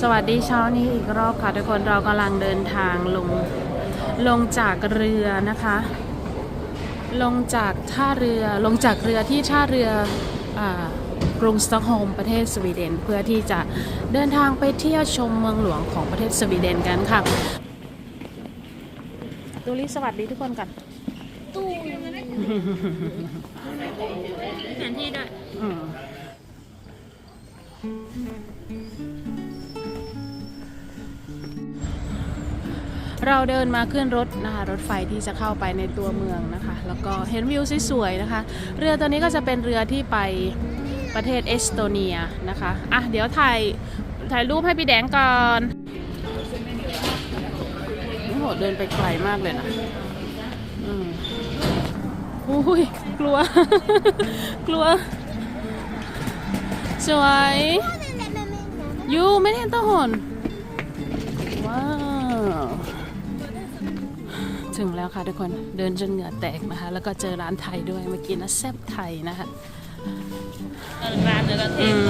สวัสดีเช้านี้อีกรอบค่ะทุกคนเรากำลังเดินทางลงลงจากเรือนะคะ ลงจากท่าเรือลงจากเรือที่ท่าเรืออากรุงสต็อกโฮล์มประเทศสวีเดน เพื่อที่จะเดินทางไปเที่ยวชมเมืองหลวงของประเทศสวีเดนกันค่ะตูลิสวัสดีทุกคนกันตู้แผนที่ด้วย เราเดินมาขึ้นรถนะคะรถไฟที่จะเข้าไปในตัวเมืองนะคะ แล้วก็เห็นวิวสวยๆนะคะ เรือตัวนี้ก็จะเป็นเรือที่ไปประเทศเอสโตเนียนะคะอะเดี๋ยวถ่ายถ่ายรูปให้พี่แดงก่อนโอ้โหเดินไปไกลมากเลยนะอืมอุ้ยกลัว กลัว สวยยูไม่ได้เห็นตัวหนว้าว ถึงแล้วค่ะทุกคนเดินจนเหงื่อแตกนะคะ แล้วก็เจอร้านไทยด้วยเมื่อกี้นะแซ่บไทยนะคะร้านเนื้อกระเทอืศม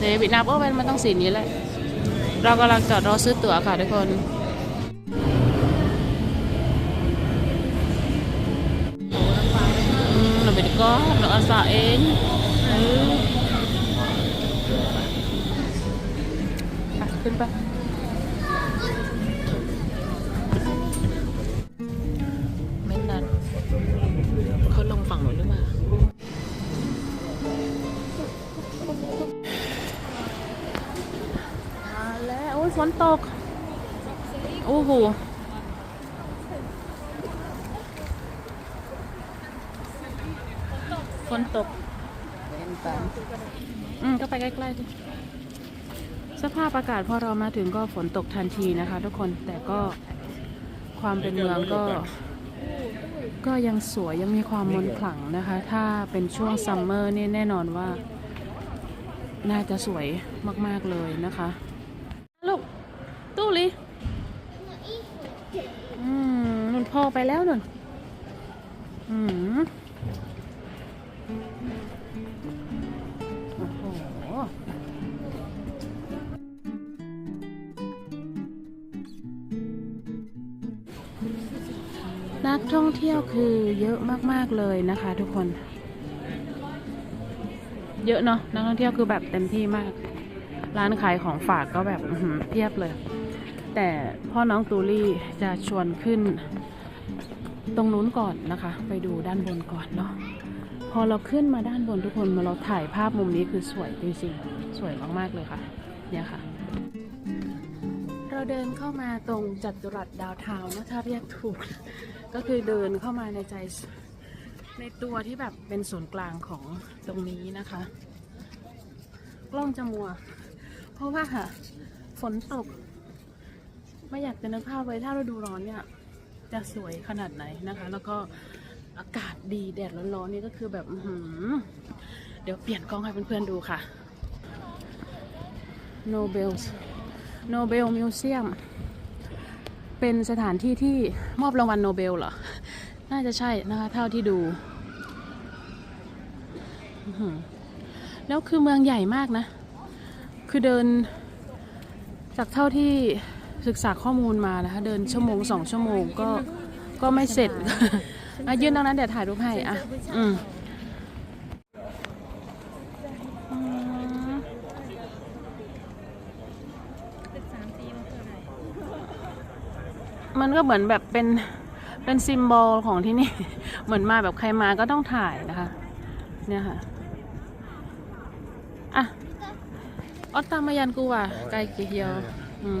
เดวิดนับว่ามันต้องสีนี้แหละเรากำลังจอดรอซื้อตั๋วค่ะทุกคนอืมเราไปดีก็เราอาสาเองเออไปขึ้นไป ฝนตก โอ้โห ฝนตก อืม ก็ไปใกล้ๆดิสภาพอากาศพอเรามาถึงก็ฝนตกทันทีนะคะ ทุกคน แต่ก็ความเป็นเมืองก็ ก็ยังสวยยังมีความมนต์ขลังนะคะ ถ้าเป็นช่วงซัมเมอร์นี่แน่นอนว่า น่าจะสวยมาก ๆ เลยนะคะ ตู้ลิอืมนุ่นพอไปแล้วนุ่นอืมโอ้โหนักท่องเที่ยวคือเยอะมาก ๆ เลยนะคะทุกคน เยอะเนาะนักท่องเที่ยวคือแบบเต็มที่มาก ร้านขายของฝากก็แบบเพียบเลย แต่พ่อน้องตูลี่จะชวนขึ้น ตรงนู้นก่อนนะคะ ไปดูด้านบนก่อนเนาะพอเราขึ้นมาด้านบนทุกคนมาเราถ่ายภาพมุมนี้คือสวยจริงๆสวยมากๆเลยค่ะ เนี่ยค่ะ เราเดินเข้ามาตรงจัตุรัสดาวเทาวนะถ้าเรียกถูก ก็คือเดินเข้ามาในใจในตัวที่แบบเป็นศูนย์กลางของตรงนี้นะคะ กล้องจะมัว เพราะว่าฝนตก ไม่อยากจะนึกภาพไว้ถ้าเราดูร้อนเนี่ย จะสวยขนาดไหนนะคะ แล้วก็อากาศดีแดดร้อนๆนี่ก็คือแบบหือเดี๋ยวเปลี่ยนกล้องให้เพื่อนๆดูค่ะ Nobel Nobel Museum เป็นสถานที่ที่มอบรางวัลโนเบลเหรอ น่าจะใช่นะคะเท่าที่ดู แล้วคือเมืองใหญ่มากนะ คือเดินจากเท่าที่ ศึกษาข้อมูลมานะคะเดินชั่วโมงสองชั่วโมงก็ก็ไม่เสร็จอะยืนตรงนั้นเดี๋ยวถ่ายรูปให้อะอืมอืมมันก็เหมือนแบบเป็นเป็นซิมบอลของที่นี่ เหมือนมาแบบใครมาก็ต้องถ่ายนะคะ เนี่ยค่ะ อะออตตามมายันกูว่ะไกลกี่เดียว อืม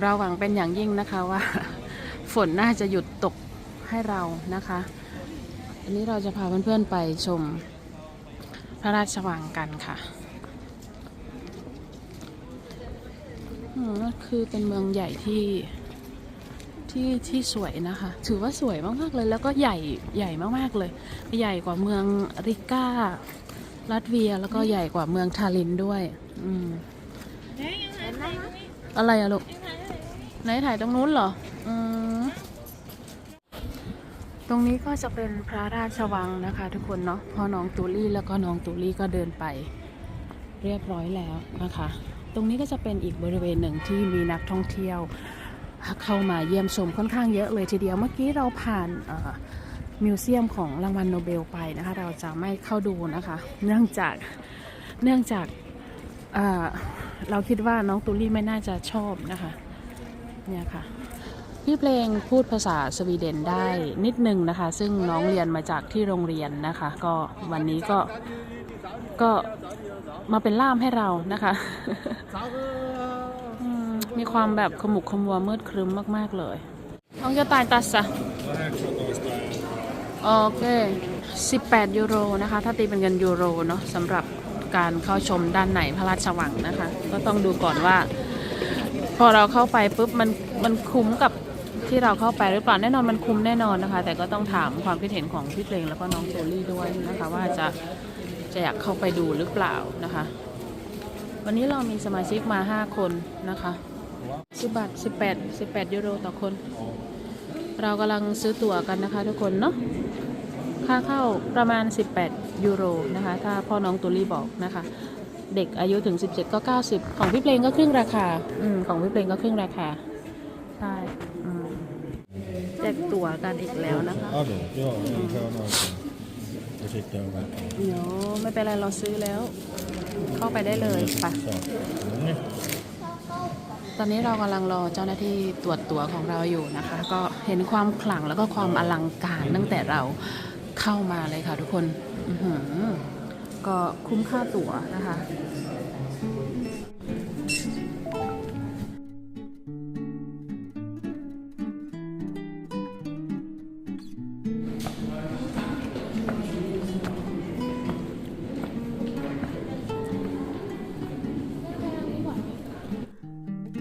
เราหวังเป็นอย่างยิ่งนะคะว่า ฝนน่าจะหยุดตกให้เรานะคะอันนี้เราจะพาเพื่อนๆไปชมพระราชวังกันค่ะอืมก็คือเป็นเมืองใหญ่ที่ที่ที่สวยนะคะ ถือว่าสวยมากๆเลย แล้วก็ใหญ่ใหญ่มากๆเลย ใหญ่กว่าเมืองริก้าลัตเวียแล้วก็ใหญ่กว่าเมืองทาลินด้วย อืม อะไรอะลูก ไหนถ่ายตรงนู้นเหรออืมตรงนี้ก็จะเป็นพระราชวังนะคะ ทุกคนเนาะพอน้องตูลี่แล้วก็น้องตูลี่ก็เดินไป เรียบร้อยแล้วนะคะ ตรงนี้ก็จะเป็นอีกบริเวณหนึ่งที่มีนักท่องเที่ยว เข้ามาเยี่ยมชมค่อนข้างเยอะเลยทีเดียวเมื่อกี้เราผ่านมิวเซียมของรางวัลโนเบลไปนะคะ เราจะไม่เข้าดูนะคะ เนื่องจากเนื่องจาก เราคิดว่าน้องตูลี่ไม่น่าจะชอบนะคะ เนี่ยค่ะ พี่เพลงพูดภาษาสวีเดนได้นิดนึงนะคะ ซึ่งน้องเรียนมาจากที่โรงเรียนนะคะ ก็วันนี้ก็ก็มาเป็นล่ามให้เรานะคะมมีความแบบขมุกขมัวมืดครึ้มมาก ๆ เลย น้องจะตายตัดซะโอเค 18 ยูโรนะคะ ถ้าตีเป็นเงินยูโรเนาะสำหรับ การเข้าชมด้านในพระราชวังนะคะ ก็ต้องดูก่อนว่า พอเราเข้าไปปุ๊บมันมันคุ้มกับที่เราเข้าไปหรือเปล่าแน่นอนมันคุ้มแน่นอนนะคะ แต่ก็ต้องถามความคิดเห็นของพี่เพลงแล้วก็น้องโจลี่ด้วยนะคะ ว่าจะจะอยากเข้าไปดูหรือเปล่านะคะ วันนี้เรามีสมาชิกมา 5 คนนะคะสิบบาท18 18ยูโรต่อคน เรากำลังซื้อตั๋วกันนะคะทุกคนเนาะค่าเข้าประมาณ 18 ยูโรนะคะถ้าพ่อน้องตุลี่บอกนะคะ เด็กอายุถึง 17 ก็ 90 ของพี่เพลงก็ครึ่งราคาอืมของพี่เพลงก็ครึ่งราคา ใช่อืมแจกตั๋วกันอีกแล้วนะคะ Ja, det. Ja, jag får någonting. Jag tyckte jag var เดี๋ยวไม่เป็นไรเราซื้อแล้ว เข้าไปได้เลยไป så. Mm. ตอนนี้เรากำลังรอเจ้าหน้าที่ตรวจตั๋วของเราอยู่นะคะ ก็เห็นความขลังแล้วก็ความอลังการตั้งแต่เรา เข้ามาเลยค่ะทุกคนก็คุ้มค่าตั๋วนะคะ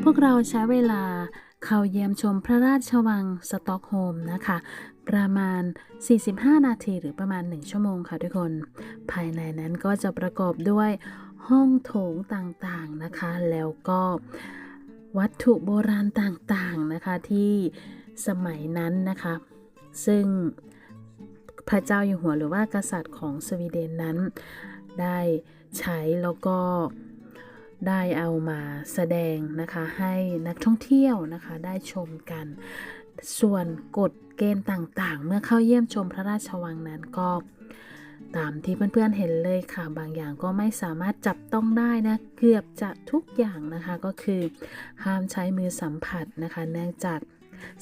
พวกเราใช้เวลาเข้าเยี่ยมชมพระราชวังสต็อกโฮมนะคะ ประมาณ 45 นาทีหรือประมาณ 1 ชั่วโมงค่ะทุกคน ภายในนั้นก็จะประกอบด้วยห้องโถงต่างๆนะคะ แล้วก็วัตถุโบราณต่างๆนะคะที่สมัยนั้นนะคะ ซึ่งพระเจ้าอยู่หัวหรือว่ากษัตริย์ของสวีเดนนั้น ได้ใช้แล้วก็ได้เอามาแสดงนะคะให้นักท่องเที่ยวนะคะได้ชมกัน ส่วนกฎ เกณฑ์ต่างๆ เมื่อเข้าเยี่ยมชมพระราชวังนั้นก็ ตามที่เพื่อนๆเห็นเลยค่ะ บางอย่างก็ไม่สามารถจับต้องได้นะ เกือบจะทุกอย่างนะคะก็คือ ห้ามใช้มือสัมผัสนะคะ เนื่องจาก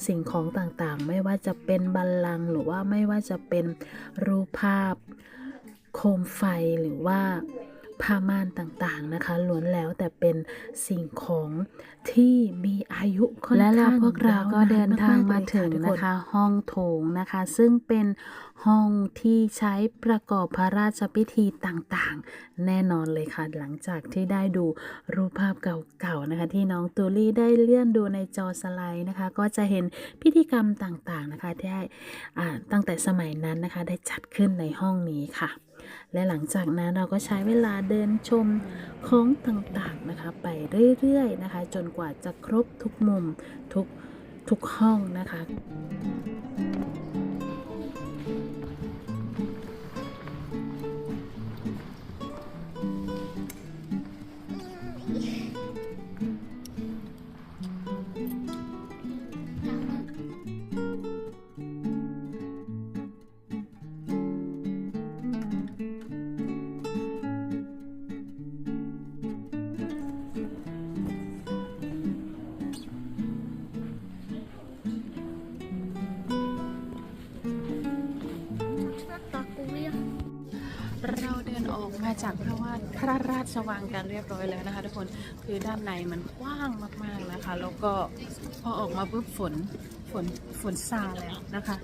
สิ่งของต่างๆ ไม่ว่าจะเป็นบัลลังก์หรือว่าไม่ว่าจะเป็นรูปภาพ โคมไฟหรือว่า ผ้าม่านต่างๆนะคะล้วนแล้วแต่เป็นสิ่งของที่มีอายุค่อนและข้างแล้วพวกเราก็ยวนนเดินทางมาเลยถึงทุกนะคะ ห้องโถงนะคะ ซึ่งเป็นห้องที่ใช้ประกอบพระราชพิธีต่างๆ แน่นอนเลยค่ะ หลังจากที่ได้ดูรูปภาพเก่าๆนะคะ ที่น้องตูลี่ได้เลื่อนดูในจอสไลด์นะคะ ก็จะเห็นพิธีกรรมต่างๆนะคะที่ได้อ่าตั้งแต่สมัยนั้นนะคะ ได้จัดขึ้นในห้องนี้ค่ะ และหลังจากนั้นเราก็ใช้เวลาเดินชมของต่างๆนะคะ ไปเรื่อยๆนะคะ จนกว่าจะครบทุกมุมทุกทุกห้องนะคะ ออกมาจากพระวาทพระราชวังกันเรียบร้อยแล้วนะคะ ทุกคนคือด้านในมันกว้างมากๆนะคะ แล้วก็พอออกมาปุ๊บฝนฝนฝนซาแล้วนะคะ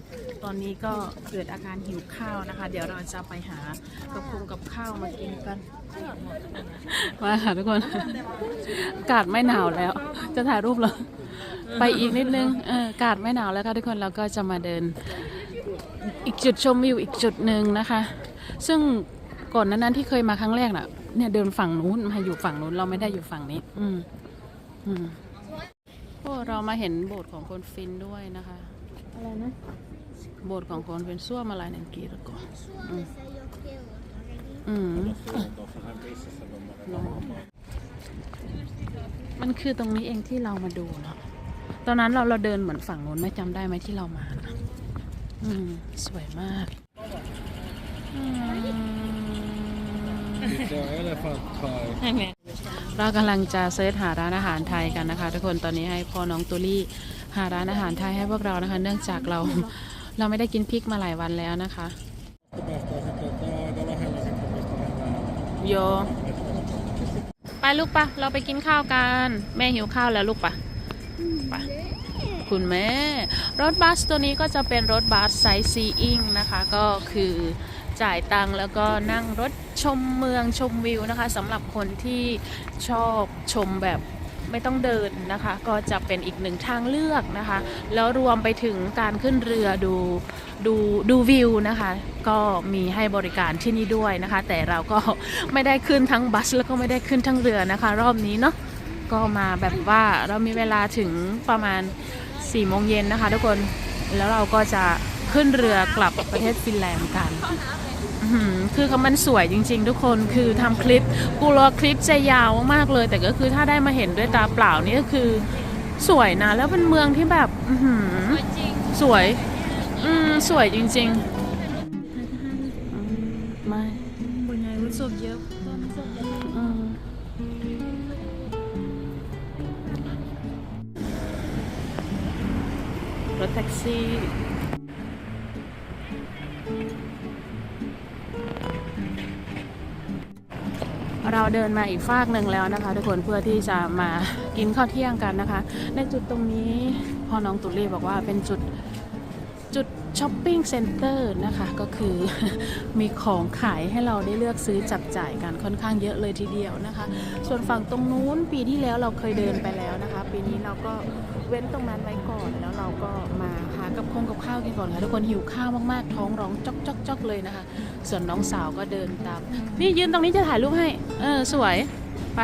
ตอนนี้ก็เกิดอาการหิวข้าวนะคะ เดี๋ยวเราจะไปหากระพุงกับข้าวมากินกันมาค่ะทุกคนอากาศไม่หนาวแล้ว จะถ่ายรูปเหรอไปอีกนิดนึงเอออากาศไม่หนาวแล้วค่ะทุกคนเราก็จะมาเดิน อีกจุดชมวิวอีกจุดหนึ่งนะคะ ซึ่ง ก่อนหนานั้นที่เคยมาครั้งแรกน่ะ เนี่ยเดินฝั่งนู้นมาอยู่ฝั่งนู้นเราไม่ได้อยู่ฝั่งนี้ อืม อืมโอ้เรามาเห็นโบสถ์ของคนฟินด้วยนะคะ อะไรนะโคโบสถ์ของคนเป็นซ่วมอะไรนังกีแล้วก็ Suomessa jo kellot on อืมมันคือตรงนี้เองที่เรามาดูเนาะตอนนั้นเราเราเดินเหมือนฝั่งนู้นไม่จำได้ไหมที่เรามานะอืม สวยมาก อืม The elephant Thai. เรากำลังจะเซิร์ชหาร้านอาหารไทยกันนะคะ ทุกคนตอนนี้ให้พ่อน้องตุลี่หาร้านอาหารไทยให้พวกเรานะคะ เนื่องจากเราเราไม่ได้กินพริกมาหลายวันแล้วนะคะโยไปลูกปะเราไปกินข้าวกัน แม่หิวข้าวแล้วลูกปะไปคุณแม่ รถบัสตัวนี้ก็จะเป็นรถบัสไซซีอิงนะคะ ก็คือ จ่ายตังค์แล้วก็นั่งรถชมเมืองชมวิวนะคะสำหรับคนที่ชอบชมแบบไม่ต้องเดินนะคะ ก็จะเป็นอีกหนึ่งทางเลือกนะคะ แล้วรวมไปถึงการขึ้นเรือดูดูดูวิวนะคะ ก็มีให้บริการที่นี่ด้วยนะคะ แต่เราก็ไม่ได้ขึ้นทั้งบัส แล้วก็ไม่ได้ขึ้นทั้งเรือนะคะ รอบนี้เนาะก็มาแบบว่าเรามีเวลาถึงประมาณ4ี่โมงเย็นนะคะ ทุกคนแล้วเราก็จะขึ้นเรือกลับประเทศฟินแลนด์กัน คือมันสวยจริง ๆ ทุกคนคือทำคลิปกูรอคลิปจะยาวมากเลย แต่ก็คือถ้าได้มาเห็นด้วยตาเปล่านี่ก็คือสวยนะ แล้วเป็นเมืองที่แบบอืสวย อืมสวยจริงๆมไม่บนไงรู้สึกเยอะรถแท็กซี่ เราเดินมาอีกฟากหนึ่งแล้วนะคะ ทุกคนเพื่อที่จะมากินข้าวเที่ยงกันนะคะ ในจุดตรงนี้พ่อน้องตุลีบอกว่าเป็นจุด ช้อปปิ้งเซ็นเตอร์นะคะก็คือมีของขายให้เราได้เลือกซื้อจับจ่ายกันค่อนข้างเยอะเลยทีเดียวนะคะ ส่วนฝั่งตรงนู้นปีที่แล้วเราเคยเดินไปแล้วนะคะ ปีนี้เราก็เว้นตรงนั้นไว้ก่อนแล้วเราก็มาหากับคงกับข้าวกินก่อนค่ะทุกคนหิวข้าวมากๆท้องร้องจอกจอกจอกเลยนะคะ ส่วนน้องสาวก็เดินตาม นี่ยืนตรงนี้จะถ่ายรูปให้ เออสวยไป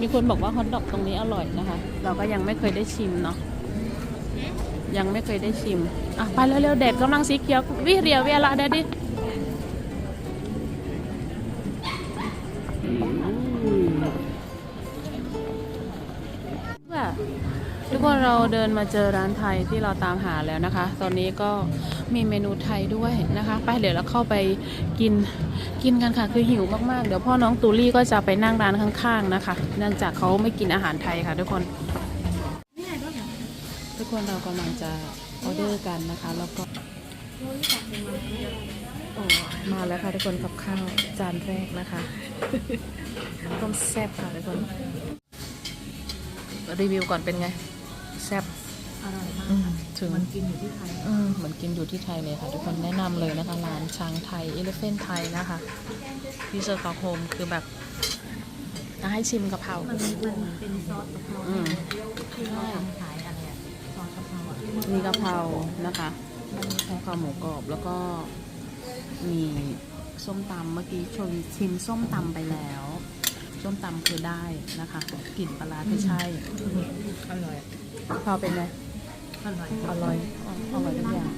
มีคนบอกว่าฮอทดอกตรงนี้อร่อยนะคะ เราก็ยังไม่เคยได้ชิมเนาะ ยังไม่เคยได้ชิม อะ ไปเร็วๆเด็ดกำลังสีเขียว วิเรียวเวลาเด็ดดิทุกคนเราเดินมาเจอร้านไทยที่เราตามหาแล้วนะคะ ตอนนี้ก็มีเมนูไทยด้วยนะคะ ไปเดี๋ยวเราเข้าไปกินกินกันค่ะ คือหิวมากๆ เดี๋ยวพ่อน้องตูลี่ก็จะไปนั่งร้านข้างๆนะคะ เนื่องจากเขาไม่กินอาหารไทยค่ะทุกคน คนเรากำลังจะออเดอร์กันนะคะ แล้วก็โอ้มาแล้วค่ะทุกคนกับข้าวจานแรกนะคะต้มแซ่บค่ะทุกคน รีวิวก่อนเป็นไง แซ่บอร่อยมากอืมถึงมันกินอยู่ที่ไทยอืมเหมือนกินอยู่ที่ไทยเลยค่ะ ทุกคนแนะนำเลยนะคะร้านช้างไทยเอเลเฟนไทยนะคะที่สตอกโฮมคือแบบจะให้ชิมกะเพรามันมันเป็นซอสกะเพราอืม มีกะเพรานะคะกะเพราหมูกรอบแล้วก็มีส้มตำเมื่อกี้ชมชิมส้มตำไปแล้ว ส้มตำคือได้นะคะกลิ่นปลาร้าที่ใช่อร่อยกะเพราเป็นไงอร่อยอร่อยอ๋ออร่อยทุกอย่าง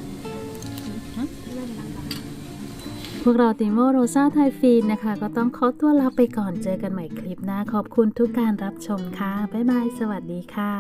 พวกเราติโมโรซาไทยฟีนนะคะ ก็ต้องขอตัวลาไปก่อนเจอกันใหม่คลิปหน้าขอบคุณทุกการรับชมค่ะ บ๊ายบาย สวัสดีค่ะ